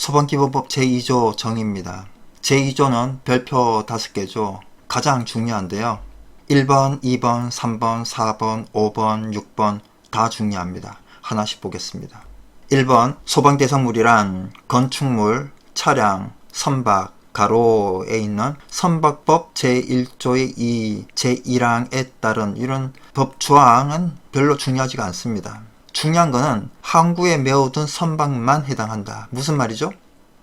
소방기본법 제2조 정의입니다. 제2조는 별표 5개죠. 가장 중요한데요. 1번, 2번, 3번, 4번, 5번, 6번 다 중요합니다. 하나씩 보겠습니다. 1번 소방대상물이란 건축물, 차량, 선박, 가로에 있는 선박법 제1조의 2, 제1항에 따른 이런 법 조항은 별로 중요하지가 않습니다. 중요한 거는 항구에 메어둔 선박만 해당한다. 무슨 말이죠?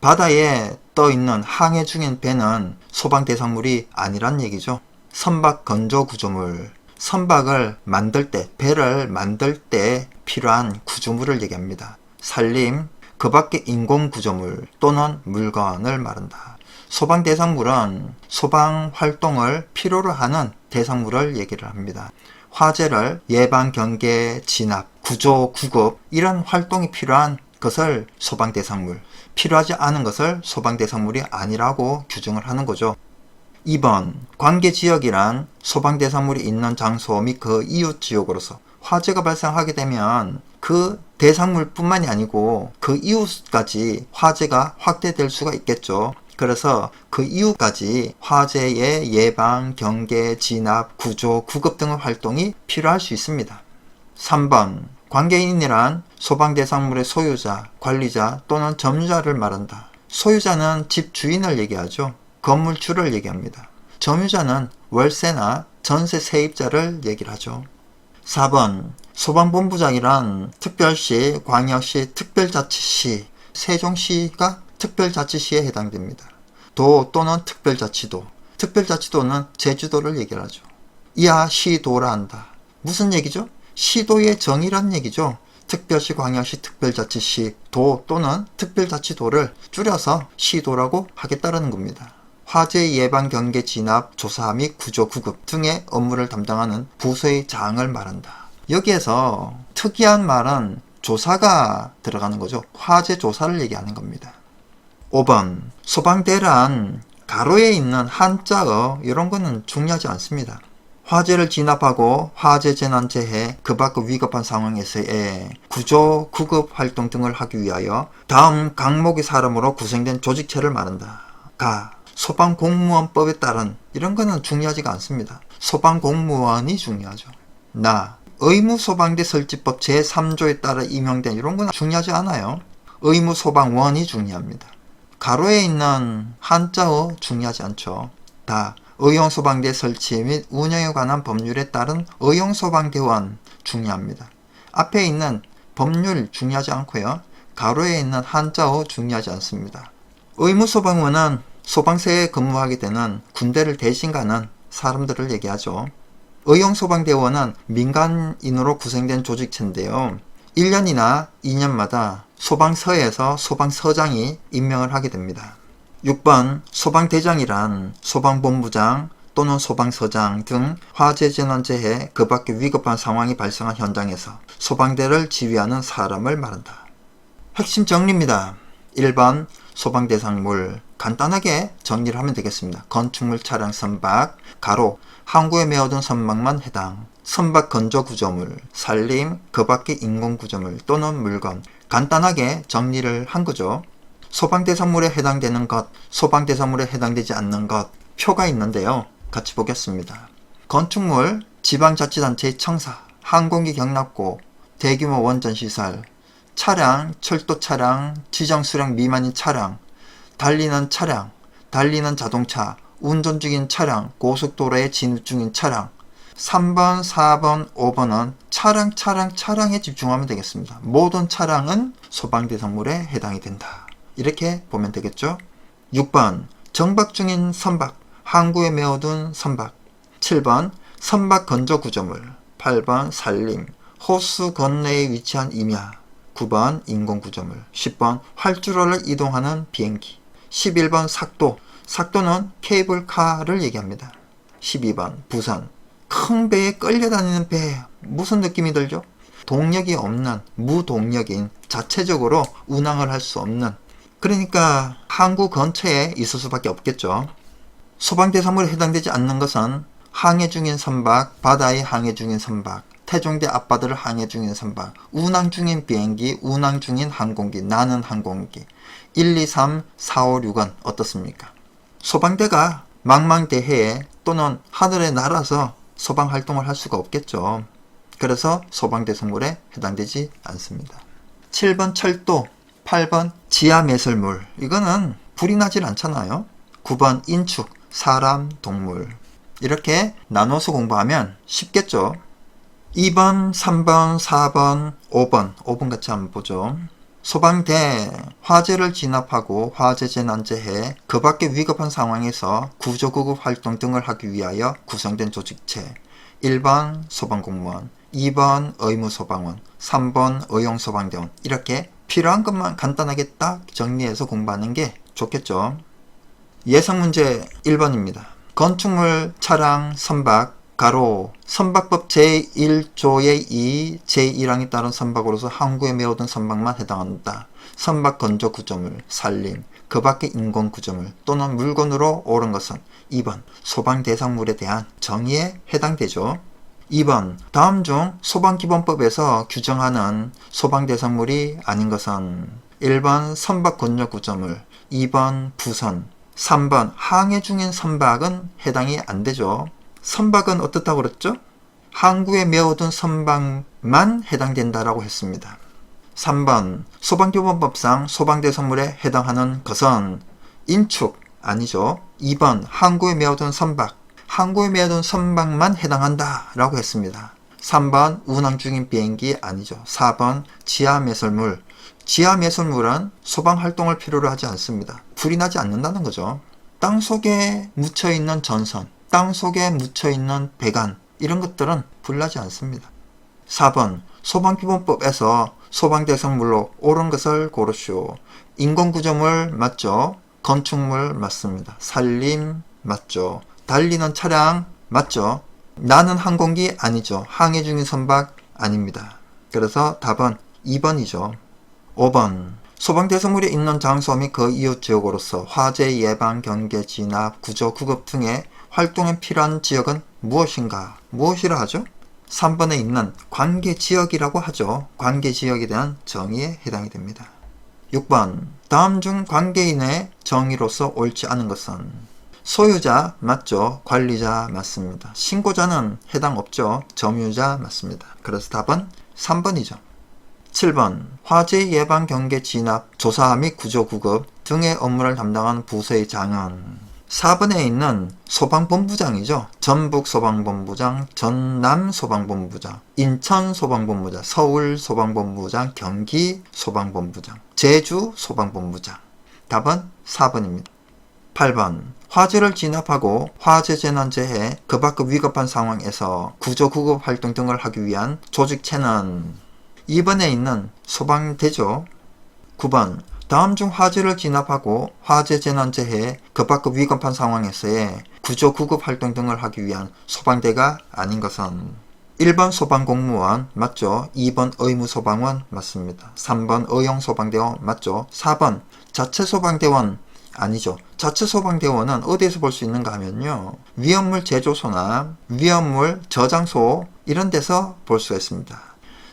바다에 떠 있는 항해 중인 배는 소방 대상물이 아니란 얘기죠. 선박 건조 구조물, 선박을 만들 때, 배를 만들 때 필요한 구조물을 얘기합니다. 산림, 그 밖에 인공 구조물 또는 물건을 말한다. 소방 대상물은 소방 활동을 필요로 하는 대상물을 얘기를 합니다. 화재를 예방, 경계, 진압, 구조, 구급 이런 활동이 필요한 것을 소방 대상물, 필요하지 않은 것을 소방 대상물이 아니라고 규정을 하는 거죠. 2번 관계 지역이란 소방 대상물이 있는 장소 및 그 이웃 지역으로서 화재가 발생하게 되면 그 대상물뿐만이 아니고 그 이웃까지 화재가 확대될 수가 있겠죠. 그래서 그 이후까지 화재의 예방, 경계, 진압, 구조, 구급 등의 활동이 필요할 수 있습니다. 3번 관계인이란 소방 대상물의 소유자, 관리자 또는 점유자를 말한다. 소유자는 집 주인을 얘기하죠. 건물주를 얘기합니다. 점유자는 월세나 전세 세입자를 얘기를 하죠. 4번 소방본부장이란 특별시, 광역시, 특별자치시, 세종시가 특별자치시에 해당됩니다. 도 또는 특별자치도. 특별자치도는 제주도를 얘기하죠. 이하 시도라 한다. 무슨 얘기죠? 시도의 정의란 얘기죠. 특별시, 광역시, 특별자치시, 도 또는 특별자치도를 줄여서 시도라고 하겠다는 겁니다. 화재 예방, 경계, 진압, 조사 및 구조, 구급 등의 업무를 담당하는 부서의 장을 말한다. 여기에서 특이한 말은 조사가 들어가는 거죠. 화재 조사를 얘기하는 겁니다. 5번 소방대란 가로에 있는 한자어 이런 거는 중요하지 않습니다. 화재를 진압하고 화재 재난 재해 그 밖의 위급한 상황에서의 구조 구급 활동 등을 하기 위하여 다음 강목의 사람으로 구성된 조직체를 말한다. 가 소방공무원법에 따른 이런 거는 중요하지가 않습니다. 소방공무원이 중요하죠. 나 의무소방대 설치법 제3조에 따라 임명된 이런 건 중요하지 않아요. 의무소방원이 중요합니다. 가로에 있는 한자어 중요하지 않죠. 다 의용소방대 설치 및 운영에 관한 법률에 따른 의용소방대원 중요합니다. 앞에 있는 법률 중요하지 않고요. 가로에 있는 한자어 중요하지 않습니다. 의무소방원은 소방서에 근무하게 되는 군대를 대신 가는 사람들을 얘기하죠. 의용소방대원은 민간인으로 구성된 조직체인데요. 1년이나 2년마다 소방서에서 소방서장이 임명을 하게 됩니다. 6번 소방대장이란 소방본부장 또는 소방서장 등 화재재난재해 그 밖의 위급한 상황이 발생한 현장에서 소방대를 지휘하는 사람을 말한다. 핵심 정리입니다. 1번 소방대상물 간단하게 정리를 하면 되겠습니다. 건축물 차량 선박 가로 항구에 메어둔 선박만 해당 선박 건조 구조물, 산림, 그 밖의 인공 구조물 또는 물건 간단하게 정리를 한 거죠. 소방대상물에 해당되는 것, 소방대상물에 해당되지 않는 것 표가 있는데요. 같이 보겠습니다. 건축물, 지방자치단체의 청사, 항공기 경납고, 대규모 원전시설, 차량, 철도 차량, 지정 수량 미만인 차량, 달리는 차량, 달리는 자동차, 운전 중인 차량, 고속도로에 진입 중인 차량, 3번, 4번, 5번은 차량, 차량, 차량에 집중하면 되겠습니다. 모든 차량은 소방대상물에 해당이 된다. 이렇게 보면 되겠죠? 6번, 정박 중인 선박, 항구에 메어둔 선박. 7번, 선박 건조 구조물. 8번, 산림, 호수 건너에 위치한 임야. 9번, 인공 구조물. 10번, 활주로를 이동하는 비행기. 11번, 삭도. 삭도는 케이블카를 얘기합니다. 12번, 부선. 큰 배에 끌려다니는 배 무슨 느낌이 들죠? 동력이 없는 무동력인 자체적으로 운항을 할 수 없는 그러니까 항구 근처에 있을 수밖에 없겠죠. 소방 대상물에 해당되지 않는 것은 항해 중인 선박, 바다에 항해 중인 선박, 태종대 아빠들을 항해 중인 선박, 운항 중인 비행기, 운항 중인 항공기, 나는 항공기. 1, 2, 3, 4, 5, 6은 어떻습니까? 소방대가 망망대해에 또는 하늘에 날아서 소방 활동을 할 수가 없겠죠. 그래서 소방대 선물에 해당되지 않습니다. 7번 철도, 8번 지하 매설물. 이거는 불이 나질 않잖아요. 9번 인축, 사람, 동물. 이렇게 나눠서 공부하면 쉽겠죠. 2번, 3번, 4번, 5번. 5번 같이 한번 보죠. 소방대 화재를 진압하고 화재 재난재해 그 밖의 위급한 상황에서 구조구급 활동 등을 하기 위하여 구성된 조직체 1번 소방공무원 2번 의무소방원 3번 의용소방대원 이렇게 필요한 것만 간단하게 딱 정리해서 공부하는 게 좋겠죠 예상 문제 1번입니다 건축물 차량 선박 가로 선박법 제1조의 2 제1항에 따른 선박으로서 항구에 메어둔 선박만 해당한다. 선박 건조 구조물, 산림, 그 밖의 인공 구조물 또는 물건으로 옳은 것은 2번 소방 대상물에 대한 정의에 해당되죠. 2번 다음 중 소방기본법에서 규정하는 소방 대상물이 아닌 것은 1번 선박 건조 구조물, 2번 부선, 3번 항해 중인 선박은 해당이 안 되죠. 선박은 어떻다고 그랬죠? 항구에 메어둔 선박만 해당된다라고 했습니다. 3번 소방교본법상 소방대 선물에 해당하는 것은 인축 아니죠. 2번 항구에 메어둔 선박 항구에 메어둔 선박만 해당한다 라고 했습니다. 3번 운항 중인 비행기 아니죠. 4번 지하 매설물 지하 매설물은 소방 활동을 필요로 하지 않습니다. 불이 나지 않는다는 거죠. 땅 속에 묻혀 있는 전선 땅 속에 묻혀 있는 배관 이런 것들은 불나지 않습니다. 4번 소방기본법에서 소방대상물로 옳은 것을 고르시오. 인공구조물 맞죠? 건축물 맞습니다. 산림 맞죠? 달리는 차량 맞죠? 나는 항공기 아니죠. 항해 중인 선박 아닙니다. 그래서 답은 2번이죠. 5번 소방대상물이 있는 장소 및 그 이웃 지역으로서 화재 예방, 경계, 진압, 구조, 구급 등의 활동에 필요한 지역은 무엇인가? 무엇이라 하죠? 3번에 있는 관계 지역이라고 하죠. 관계 지역에 대한 정의에 해당이 됩니다. 6번. 다음 중 관계인의 정의로서 옳지 않은 것은 소유자 맞죠? 관리자 맞습니다. 신고자는 해당 없죠? 점유자 맞습니다. 그래서 답은 3번이죠. 7번. 화재 예방 경계 진압 조사 및 구조 구급 등의 업무를 담당하는 부서의 장은 4번에 있는 소방본부장이죠. 전북 소방본부장, 전남 소방본부장, 인천 소방본부장, 서울 소방본부장, 경기 소방본부장, 제주 소방본부장. 답은 4번입니다. 8번. 화재를 진압하고 화재 재난재해 그 밖의 위급한 상황에서 구조 구급 활동 등을 하기 위한 조직체는 2번에 있는 소방대죠. 9번. 다음 중 화재를 진압하고 화재 재난재해 그 밖의 위급한 상황에서의 구조 구급 활동 등을 하기 위한 소방대가 아닌 것은 1번 소방공무원 맞죠? 2번 의무소방원 맞습니다. 3번 의용소방대원 맞죠? 4번 자체소방대원 아니죠. 자체 소방대원은 어디에서 볼 수 있는가 하면요. 위험물 제조소나 위험물 저장소 이런 데서 볼 수가 있습니다.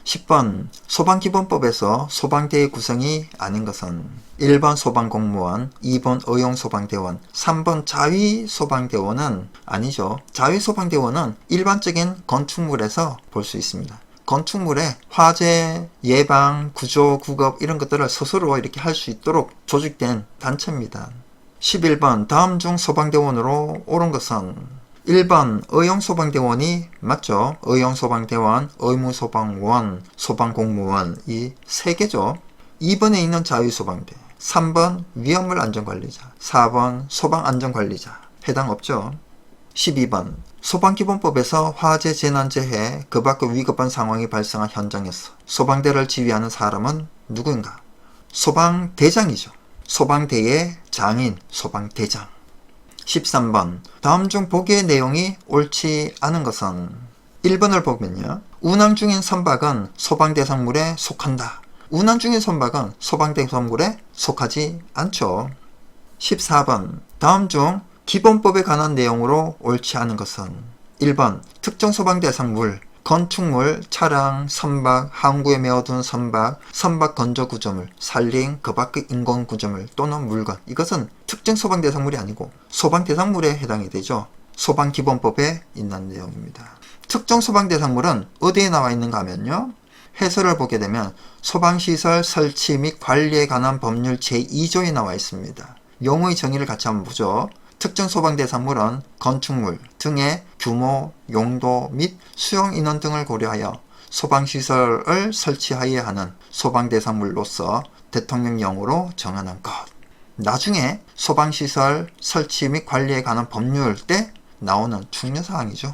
10번 소방기본법에서 소방대의 구성이 아닌 것은 1번 소방공무원, 2번 의용소방대원, 3번 자위소방대원은 아니죠. 자위소방대원은 일반적인 건축물에서 볼 수 있습니다. 건축물에 화재 예방, 구조, 구급 이런 것들을 스스로 이렇게 할 수 있도록 조직된 단체입니다. 11번 다음 중 소방대원으로 옳은 것은 1번 의용소방대원이 맞죠. 의용소방대원, 의무소방원, 소방공무원 이 세 개죠. 2번에 있는 자유소방대, 3번 위험물 안전관리자, 4번 소방안전관리자 해당 없죠. 12번 소방기본법에서 화재 재난재해 그 밖의 위급한 상황이 발생한 현장에서 소방대를 지휘하는 사람은 누구인가? 소방대장이죠. 소방대의 장인, 소방대장. 13번. 다음 중 보기의 내용이 옳지 않은 것은 1번을 보면요. 운항 중인 선박은 소방대상물에 속한다. 운항 중인 선박은 소방대상물에 속하지 않죠. 14번. 다음 중 기본법에 관한 내용으로 옳지 않은 것은 1번 특정 소방 대상물 건축물, 차량, 선박, 항구에 메어둔 선박, 선박 건조 구조물, 산림, 그 밖의 인공 구조물 또는 물건 이것은 특정 소방 대상물이 아니고 소방 대상물에 해당이 되죠. 소방 기본법에 있는 내용입니다. 특정 소방 대상물은 어디에 나와 있는가 하면요. 해설을 보게 되면 소방시설 설치 및 관리에 관한 법률 제2조에 나와 있습니다. 용어의 정의를 같이 한번 보죠. 특정 소방 대상물은 건축물 등의 규모, 용도 및 수용 인원 등을 고려하여 소방시설을 설치하여야 하는 소방 대상물로서 대통령령으로 정하는 것. 나중에 소방시설 설치 및 관리에 관한 법률 때 나오는 중요사항이죠.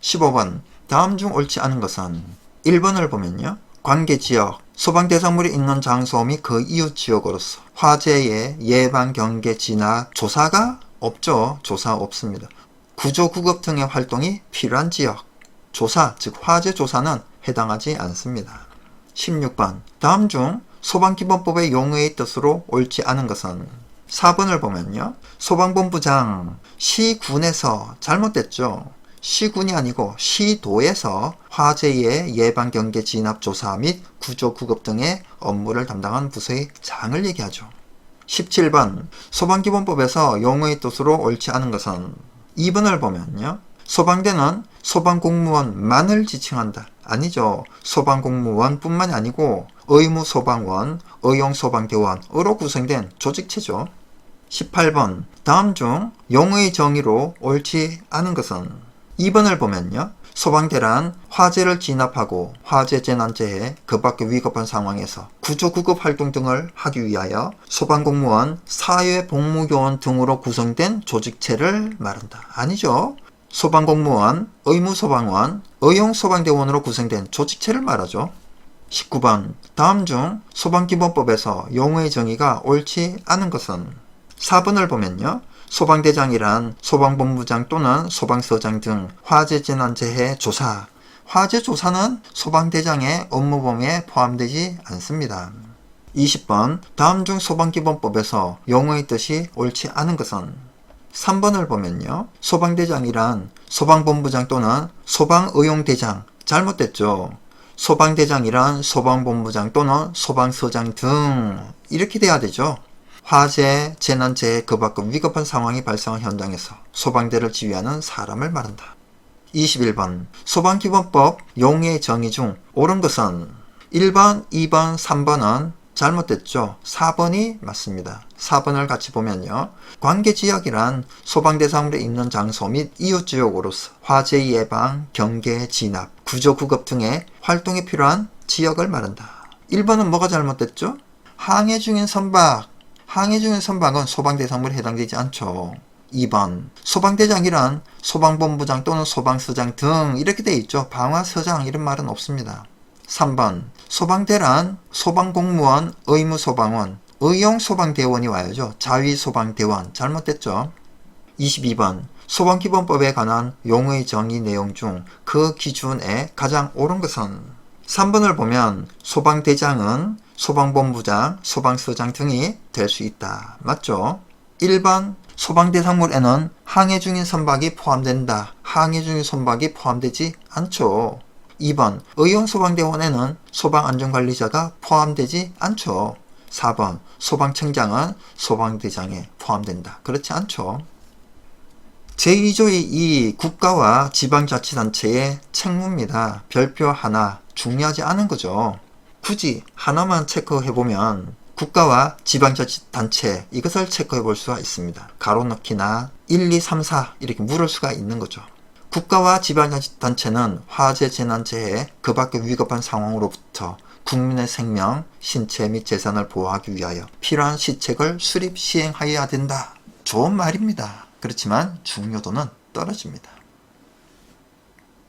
15번 다음 중 옳지 않은 것은 1번을 보면요. 관계지역 소방 대상물이 있는 장소 및 그 이웃 지역으로서 화재의 예방 경계 진압 조사가 없죠. 조사 없습니다. 구조 구급 등의 활동이 필요한 지역 조사 즉 화재 조사는 해당하지 않습니다. 16번 다음 중 소방기본법의 용어의 뜻으로 옳지 않은 것은 4번을 보면요. 소방본부장 시군에서 잘못됐죠. 시군이 아니고 시도에서 화재의 예방 경계 진압 조사 및 구조 구급 등의 업무를 담당한 부서의 장을 얘기하죠. 17번 소방기본법에서 용어의 뜻으로 옳지 않은 것은 2번을 보면요. 소방대는 소방공무원만을 지칭한다. 아니죠. 소방공무원뿐만이 아니고 의무소방원, 의용소방대원으로 구성된 조직체죠. 18번 다음 중 용어의 정의로 옳지 않은 것은 2번을 보면요. 소방대란 화재를 진압하고 화재 재난재해 그 밖의 위급한 상황에서 구조구급 활동 등을 하기 위하여 소방공무원, 사회복무요원 등으로 구성된 조직체를 말한다. 아니죠. 소방공무원, 의무소방원, 의용소방대원으로 구성된 조직체를 말하죠. 19번 다음 중 소방기본법에서 용어의 정의가 옳지 않은 것은 4번을 보면요. 소방대장이란 소방본부장 또는 소방서장 등 화재 재난재해 조사. 화재 조사는 소방대장의 업무 범위에 포함되지 않습니다. 20번 다음 중 소방기본법에서 용어의 뜻이 옳지 않은 것은 3번을 보면요. 소방대장이란 소방본부장 또는 소방의용대장 잘못됐죠. 소방대장이란 소방본부장 또는 소방서장 등 이렇게 돼야 되죠. 화재, 재난재해, 그 밖의 위급한 상황이 발생한 현장에서 소방대를 지휘하는 사람을 말한다. 21번 소방기본법 용의 정의 중 옳은 것은 1번, 2번, 3번은 잘못됐죠. 4번이 맞습니다. 4번을 같이 보면요. 관계지역이란 소방대상물에 있는 장소 및 이웃지역으로서 화재 예방, 경계, 진압, 구조, 구급 등의 활동이 필요한 지역을 말한다. 1번은 뭐가 잘못됐죠? 항해 중인 선박, 항해 중인 선박은 소방대상물에 해당되지 않죠. 2번 소방대장이란 소방본부장 또는 소방서장 등 이렇게 돼 있죠. 방화서장 이런 말은 없습니다. 3번 소방대란 소방공무원, 의무소방원, 의용소방대원이 와야죠. 자위소방대원 잘못됐죠. 22번 소방기본법에 관한 용의 정의 내용 중 그 기준에 가장 옳은 것은 3번을 보면 소방대장은 소방본부장, 소방서장 등이 될 수 있다. 맞죠? 1번 소방대상물에는 항해 중인 선박이 포함된다. 항해 중인 선박이 포함되지 않죠. 2번 의용소방대원에는 소방안전관리자가 포함되지 않죠. 4번 소방청장은 소방대장에 포함된다. 그렇지 않죠. 제2조의 이 국가와 지방자치단체의 책무입니다. 별표 하나 중요하지 않은 거죠. 굳이 하나만 체크해 보면 국가와 지방자치단체 이것을 체크해 볼 수가 있습니다. 가로넣기나 1, 2, 3, 4 이렇게 물을 수가 있는 거죠. 국가와 지방자치단체는 화재, 재난재해, 그 밖의 위급한 상황으로부터 국민의 생명, 신체 및 재산을 보호하기 위하여 필요한 시책을 수립 시행하여야 된다. 좋은 말입니다. 그렇지만 중요도는 떨어집니다.